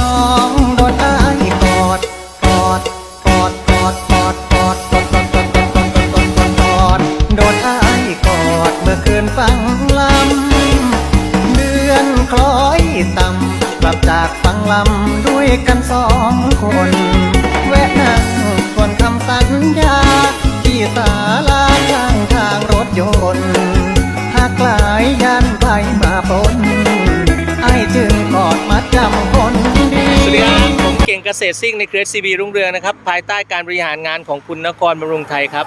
น้องโดนอ้ายกอดกอดกอดกอดกอดกอดกอดกอดกอดกอดกอดกอดกอดกอดโดนอ้ายกอดเมื่อคืนฟังลำเดือนคล้อยต่ำกลับจากฟังลำด้วยกันสองคน แวะนั่งทวนคำสัญญาที่ศาลาข้างทางรถยนต์หากหลายยันไปมาปน งเกษตรซิ่งในเครสซีบีรุ่งเรืองนะครับ ภายใต้การบริหารงานของคุณนครบำรุงไทยครับ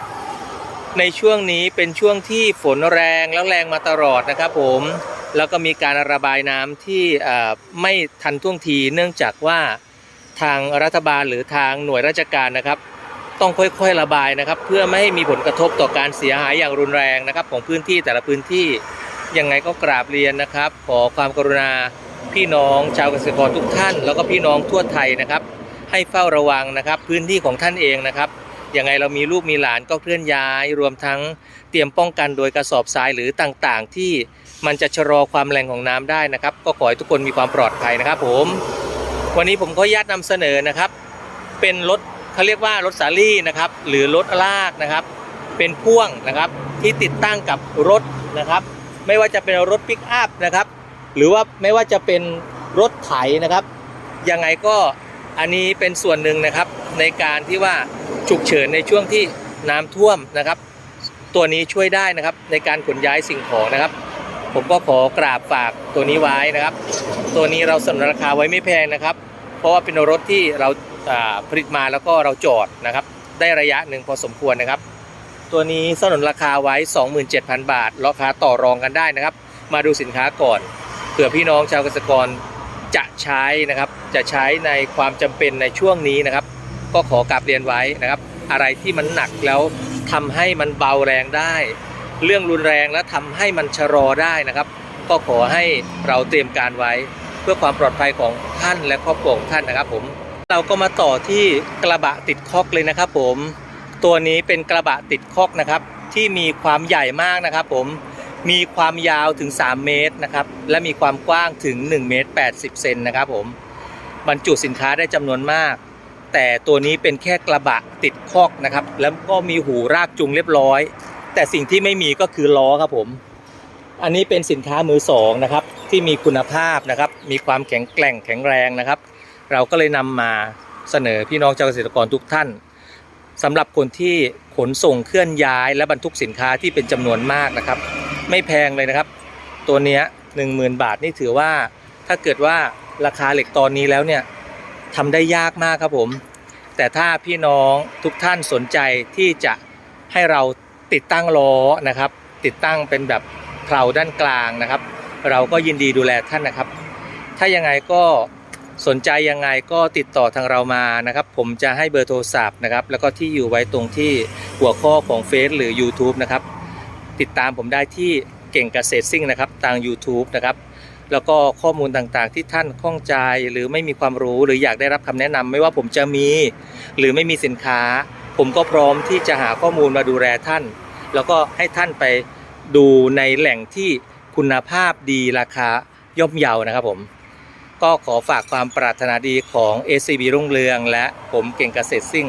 ในช่วงนี้เป็นช่วงที่ฝนแรงแล้วแรงมาตลอดนะครับผมแล้วก็มีการระบายน้ำที่ไม่ทันท่วงทีเนื่องจากว่าทางรัฐบาลหรือทางหน่วยราชการนะครับ ต้องค่อยๆระบายนะครับ เพื่อไม่ให้มีผลกระทบต่อการเสียหายอย่างรุนแรงนะครับ ของพื้นที่แต่ละพื้นที่ยังไงก็กราบเรียนนะครับ ขอความกรุณา พี่น้องชาวเกษตรกรทุกท่าน แล้วก็พี่น้องทั่วไทยนะครับ ให้เฝ้าระวังนะครับ พื้นที่ของท่านเองนะครับยังไงเรามีลูกมีหลานก็เคลื่อนย้าย รวมทั้งเตรียมป้องกันโดยกระสอบทรายหรือต่างๆ ที่มันจะชะลอความแรงของน้ำได้นะครับ ก็ขอให้ทุกคนมีความปลอดภัยนะครับ ผม วันนี้ผมขออนุญาตนำเสนอนะครับ เป็นรถเขาเรียกว่ารถสาลี่นะครับ หรือรถลากนะครับ เป็นพ่วงนะครับที่ติดตั้งกับรถนะครับ ไม่ว่าจะเป็นรถปิกอัพนะครับ หรือว่าไม่ว่าจะเป็นรถไถนะครับ ยังไงก็อันนี้เป็นส่วนหนึ่งนะครับ ในการที่ว่าฉุกเฉินในช่วงที่น้ำท่วมนะครับ ตัวนี้ช่วยได้นะครับในการขนย้ายสิ่งของนะครับ ผมก็ขอกราบฝากตัวนี้ไว้นะครับ ตัวนี้เราสนราคาไว้ไม่แพงนะครับ เพราะว่าเป็นรถที่เราอ่าผลิตมาแล้วก็เราจอดนะครับ ได้ระยะหนึ่งพอสมควรนะครับ ตัวนี้สนนราคาไว้ 27,000 บาทราคาต่อรองกันได้นะครับ มาดูสินค้าก่อน เผื่อพี่น้องชาวเกษตรกรจะใช้นะครับ จะใช้ในความจำเป็นในช่วงนี้นะครับ ก็ขอกราบเรียนไว้นะครับ อะไรที่มันหนักแล้วทำให้มันเบาแรงได้ เรื่องรุนแรงแล้วทำให้มันชะลอได้นะครับ ก็ขอให้เราเตรียมการไว้ เพื่อความปลอดภัยของท่านและครอบครัวของท่านนะครับ ผม เราก็มาต่อที่กระบะติดคอกเลยนะครับ ผม ตัวนี้เป็นกระบะติดคอกนะครับ ที่มีความใหญ่มากนะครับ ผม มีความยาวถึง 3 เมตรนะครับ และมีความกว้างถึง1เมตร80 เซนนะครับผม บรรจุสินค้าได้จำนวนมาก แต่ตัวนี้เป็นแค่กระบะติดคอกนะครับ แล้วก็มีหูรากจูงเรียบร้อย แต่สิ่งที่ไม่มีก็คือล้อครับผม อันนี้เป็นสินค้ามือสองนะครับ ที่มีคุณภาพนะครับ มีความแข็งแกร่งแข็งแรงนะครับ เราก็เลยนำมาเสนอพี่น้องชาวเกษตรกรทุกท่านสำหรับคนที่ขนส่งเคลื่อนย้ายและบรรทุกสินค้าที่เป็นจำนวนมากนะครับ ไม่แพงเลยนะครับ ตัวเนี้ยหนึ่งหมื่นบาทนี่ถือว่า ถ้าเกิดว่าราคาเหล็กตอนนี้แล้วเนี่ยทำได้ยากมากครับผม แต่ถ้าพี่น้องทุกท่านสนใจที่จะให้เราติดตั้งล้อนะครับ ติดตั้งเป็นแบบเพลาด้านกลางนะครับ เราก็ยินดีดูแลท่านนะครับ ถ้ายังไงก็สนใจยังไงก็ติดต่อทางเรามานะครับ ผมจะให้เบอร์โทรศัพท์นะครับ แล้วก็ที่อยู่ไว้ตรงที่หัวข้อของเฟซหรือ YouTube นะครับ ติดตามผมได้ที่เก่งเกษตรซิ่งนะครับทาง YouTube นะครับแล้วก็ข้อมูลต่างๆ ที่ท่านข้องใจหรือไม่มีความรู้หรืออยากได้รับคำแนะนำไม่ว่าผมจะมีหรือไม่มีสินค้า ผมก็พร้อมที่จะหาข้อมูลมาดูแลท่าน แล้วก็ให้ท่านไปดูในแหล่งที่คุณภาพดีราคาย่อมเยานะครับผม ก็ขอฝากความปรารถนาดีของ ACB รุ่งเรือง และผมเก่งเกษตรซิ่ง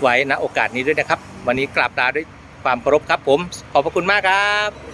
ไว้ณโอกาสนี้ด้วยนะครับ วันนี้กราบลาด้วย ความเคารพครับผม ขอบพระคุณมากครับ